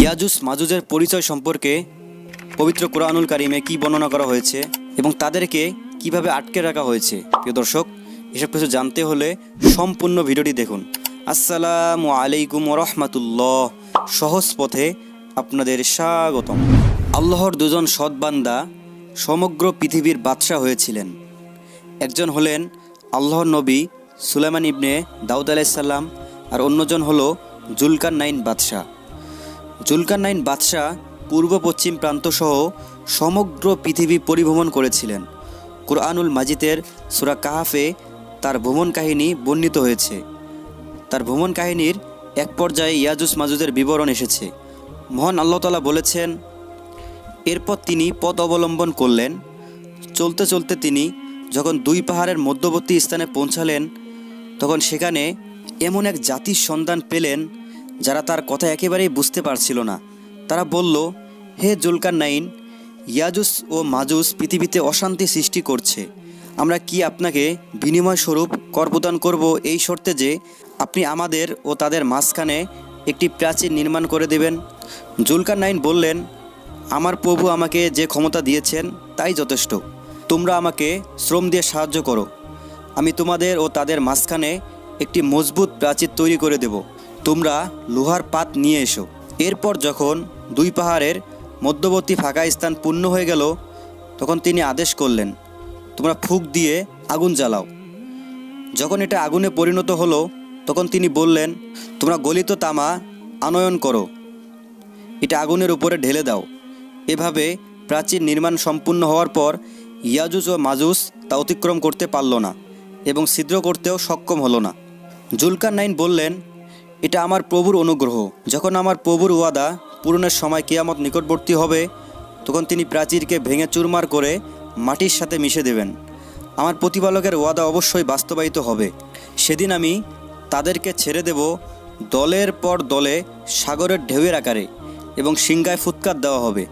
ইয়াজুস মাজুজের পরিচয় সম্পর্কে পবিত্র কোরআনুল কারিমে কি বর্ণনা করা হয়েছে এবং তাদেরকে কীভাবে আটকে রাখা হয়েছে? প্রিয় দর্শক, এসব কিছু জানতে হলে সম্পূর্ণ ভিডিওটি দেখুন। আসসালামু আলাইকুম রহমাতুল্লাহ সহজ পথে আপনাদের স্বাগতম। আল্লাহর দুজন সৎ বান্দা সমগ্র পৃথিবীর বাদশাহ হয়েছিলেন। একজন হলেন আল্লাহর নবী সুলাইমান ইবনে দাউদ আলাইসাল্লাম আর অন্যজন হল জুলকার নাইন বাদশাহ। জুলকার নাইন বাদশাহ পূর্ব পশ্চিম প্রান্তসহ সমগ্র পৃথিবী পরিভ্রমণ করেছিলেন। কোরআনুল মাজিদের সুরা কাহাফে তার ভ্রমণ কাহিনী বর্ণিত হয়েছে। তার ভ্রমণ কাহিনীর এক পর্যায়ে ইয়াজুস মাজুজের বিবরণ এসেছে। মহান আল্লাহ তালা বলেছেন, এরপর তিনি পথ অবলম্বন করলেন। চলতে চলতে তিনি যখন দুই পাহাড়ের মধ্যবর্তী স্থানে পৌঁছালেন, তখন সেখানে এমন এক জাতির সন্ধান পেলেন যারা তার কথা একেবারেই বুঝতে পারছিল না। তারা বলল, হে জুলকার নাইন ইয়াজুস ও মাজুস পৃথিবীতে অশান্তি সৃষ্টি করছে। আমরা কি আপনাকে বিনিময় স্বরূপ কর প্রদান করব এই শর্তে যে আপনি আমাদের ও তাদের মাঝখানে একটি প্রাচীর নির্মাণ করে দেবেন? জুলকার নাইন বললেন, আমার প্রভু আমাকে যে ক্ষমতা দিয়েছেন তাই যথেষ্ট। তোমরা আমাকে শ্রম দিয়ে সাহায্য করো। আমি তোমাদের ও তাদের মাঝখানে একটি মজবুত প্রাচীর তৈরি করে দেব। তোমরা লোহার পাত নিয়ে এসো। এরপর যখন দুই পাহাড়ের মধ্যবর্তী ফাঁকা স্থান পূর্ণ হয়ে গেল, তখন তিনি আদেশ করলেন, তোমরা ফুক দিয়ে আগুন জ্বালাও। যখন এটা আগুনে পরিণত হলো, তখন তিনি বললেন, তোমরা গলিত তামা আনয়ন করো। এটা আগুনের উপরে ঢেলে দাও। এভাবে প্রাচীর নির্মাণ সম্পূর্ণ হওয়ার পর ইয়াজুজ ও মাজুস তা অতিক্রম করতে পারল না এবং ছিদ্র করতেও সক্ষম হলো না। জুলকার নাইন বললেন এটা আমার প্রভুর অনুগ্রহ। যখন আমার প্রভুর ওয়াদা পূরণের সময় কেয়ামত নিকটবর্তী হবে, তখন তিনি প্রাচীরকে ভেঙে চুরমার করে মাটির সাথে মিশে দেবেন। আমার প্রতিপালকের ওয়াদা অবশ্যই বাস্তবায়িত হবে। সেদিন আমি তাদেরকে ছেড়ে দেব দলের পর দলে, সাগরের ঢেউয়ের আকারে এবং সিংগায় ফুৎকার দেওয়া হবে।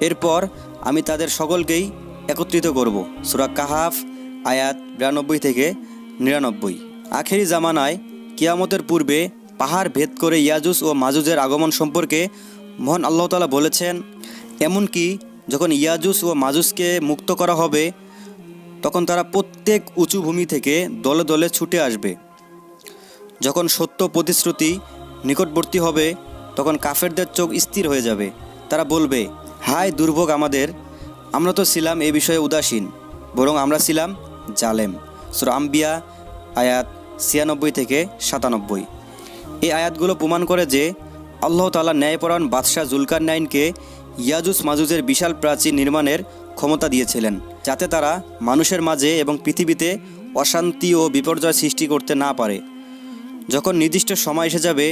এরপর আমি তাদের সকলকেই একত্রিত করব। সুরা কাহাফ, আয়াত বিরানব্বই থেকে নিরানব্বই। আখেরি জামানায় কিয়ামতের পূর্বে পাহাড় ভেদ করে ইয়াজুস ও মাজুজের আগমন সম্পর্কে মহান আল্লাহ তালা বলেছেন, এমনকি যখন ইয়াজুস ও মাজুসকে মুক্ত করা হবে, তখন তারা প্রত্যেক উঁচু ভূমি থেকে দলে দলে ছুটে আসবে। যখন সত্য প্রতিশ্রুতি নিকটবর্তী হবে, তখন কাফেরদের চোখ স্থির হয়ে যাবে। তারা বলবে, হায় দুর্ভোগ আমাদের, আমরা তো ছিলাম এ বিষয়ে উদাসীন, বরং আমরা ছিলাম জালেম। সুর আম্বিয়া, আয়াত ছিয়ানব্বই থেকে সাতানব্বই। এই আয়াতগুলো প্রমাণ করে যে আল্লাহ তালা ন্যায়পরায়ণ বাদশাহ জুলকার নাইনকে ইয়াজুস মাজুজের বিশাল প্রাচীর নির্মাণের ক্ষমতা দিয়েছিলেন, যাতে তারা মানুষের মাঝে এবং পৃথিবীতে অশান্তি ও বিপর্যয় সৃষ্টি করতে না পারে। যখন নির্দিষ্ট সময় এসে যাবে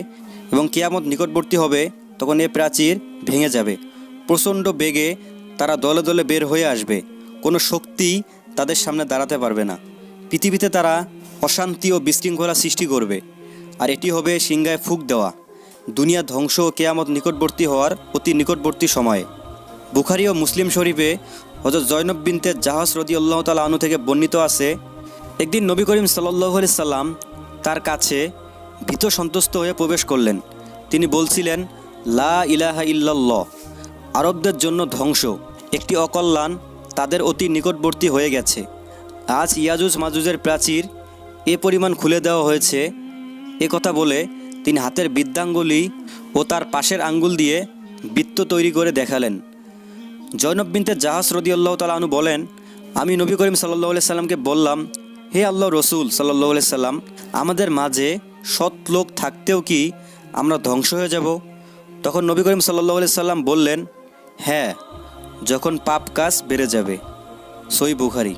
এবং কেয়ামত নিকটবর্তী হবে, তখন এ প্রাচীর ভেঙে যাবে। প্রচণ্ড বেগে তারা দলে দলে বের হয়ে আসবে। কোনো শক্তি তাদের সামনে দাঁড়াতে পারবে না। পৃথিবীতে তারা অশান্তি ও বিশৃঙ্খলা সৃষ্টি করবে। আর এটি হবে সিংগায় ফুক দেওয়া। দুনিয়া ধ্বংস ও কেয়ামত নিকটবর্তী হওয়ার অতি নিকটবর্তী সময়ে। বুখারি ও মুসলিম শরীফে হজরত জয়নব বিনতে জাহাজ রদি আল্লাহ তালা আনু থেকে বর্ণিত আছে, একদিন নবী করিম সাল্লাহ সাল্লাম তার কাছে ভীত সন্তুষ্ট হয়ে প্রবেশ করলেন। তিনি বলছিলেন, লা ইলাহা ইল্লাল্লাহ, আরবদের জন্য ধ্বংস, একটি অকল্যাণ তাদের অতি নিকটবর্তী হয়ে গেছে। আজ ইয়াজুজ মাজুজের প্রাচীর এ পরিমাণ খুলে দেওয়া হয়েছে এ কথা বলে তিনি হাতের বৃদ্ধাঙ্গুলি ও তার পাশের আঙ্গুল দিয়ে বৃত্ত তৈরি করে দেখালেন। জৈনব বিনতে জাহাজ রদিয়াল্লাহ তালা বলেন, আমি নবী করিম সাল্লাহ সাল্লামকে বললাম, হে আল্লাহ রসুল সাল্লাহ সাল্লাম, আমাদের মাঝে সৎ লোক থাকতেও কি আমরা ধ্বংস হয়ে যাব? তখন নবী করিম সাল্লাহ সাল্লাম বললেন হ্যাঁ যখন পাপ কাজ বেড়ে যাবে। সই বুখারি।